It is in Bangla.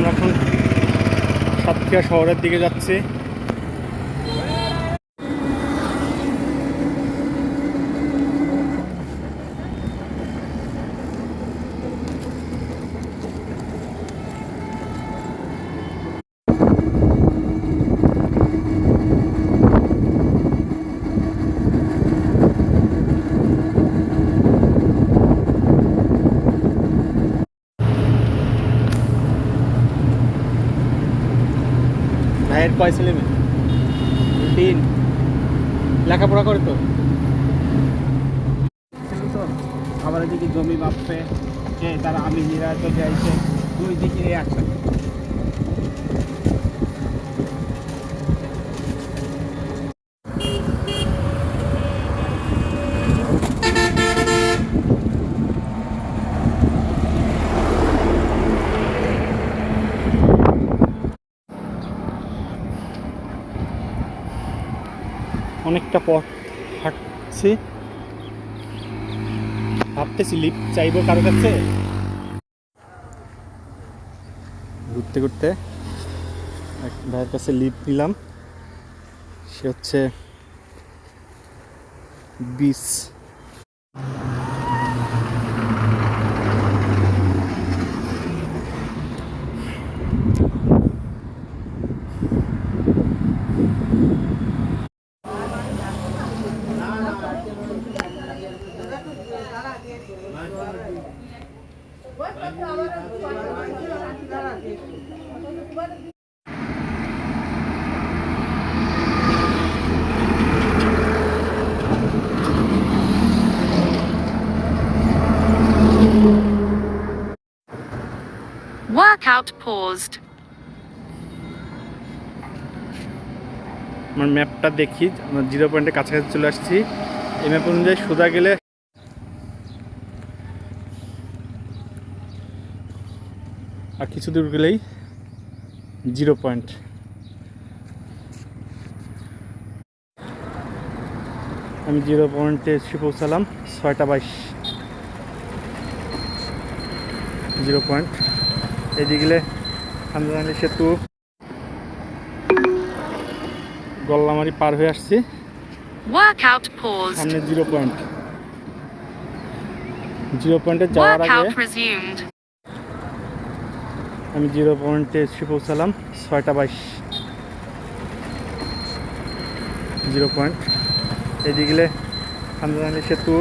আমরা এখন সাতক্ষীরা শহরের দিকে যাচ্ছি। ভাইয়ের কয় ছেলে মেয়ে? তিন। লেখাপড়া করে তো? আবার এদিকে জমি মাপবে যে তারা আমি নিরাজ যাইছে, দুই দিকে একসাথে। অনেকটা পথ হাঁটছি। ভাবতেছি লিফ্ট চাইব কারও কাছে। ঘুরতে ঘুরতে এক ভাইয়ের কাছে লিফ্ট নিলাম। সে হচ্ছে বিষ Workout paused. আমার ম্যাপটা দেখি, আমরা জিরো পয়েন্টের কাছাকাছি চলে আসছি এই ম্যাপ অনুযায়ী সোজা গেলে আর কিছু দূর গেলেই জিরো পয়েন্ট। আমি জিরো পয়েন্টে এসে পৌঁছালাম ছয়টা বাইশ। Zero point. এদিকে গেলে খান্দানি সেতু। গল্লামারি পার হয়ে আসছি। সামনে জিরো পয়েন্ট। জিরো পয়েন্টে যাওয়ার আগে. আমি জিরো পয়েন্টে এসে পৌঁছালাম ছয়টা বাইশ। Zero point. এদিকে গেলে সেতু।